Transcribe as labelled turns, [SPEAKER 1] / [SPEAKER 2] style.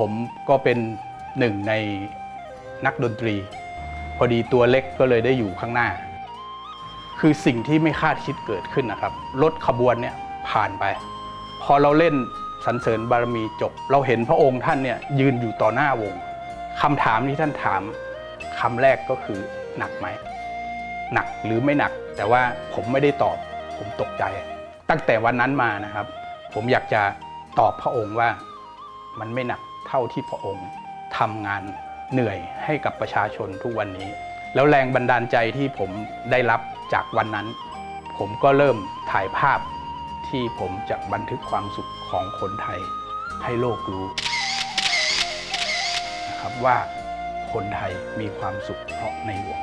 [SPEAKER 1] ผมก็เป็นหนึ่งในนักดนตรี พอดีตัวเล็กก็เลยได้อยู่ข้างหน้า คือสิ่งที่ไม่คาดคิดเกิดขึ้นนะครับ รถขบวนเนี่ยผ่านไป พอเราเล่นสรรเสริญบารมีจบ เราเห็นพระองค์ท่านเนี่ยยืนอยู่ต่อหน้าวงคำถามที่ท่านถามคำแรกก็คือหนักไหมหนักหรือไม่หนัก แต่ว่าผมไม่ได้ตอบ ผมตกใจ ตั้งแต่วันนั้นมานะครับ ผมอยากจะตอบพระองค์ว่ามันไม่หนัก เท่าที่พระองค์ทำงานเหนื่อยให้กับประชาชนทุกวันนี้ แล้วแรงบันดาลใจที่ผมได้รับจากวันนั้น ผมก็เริ่มถ่ายภาพที่ผมจะบันทึกความสุขของคนไทยให้โลกรู้นะครับว่าคนไทยมีความสุขเพราะในหลวง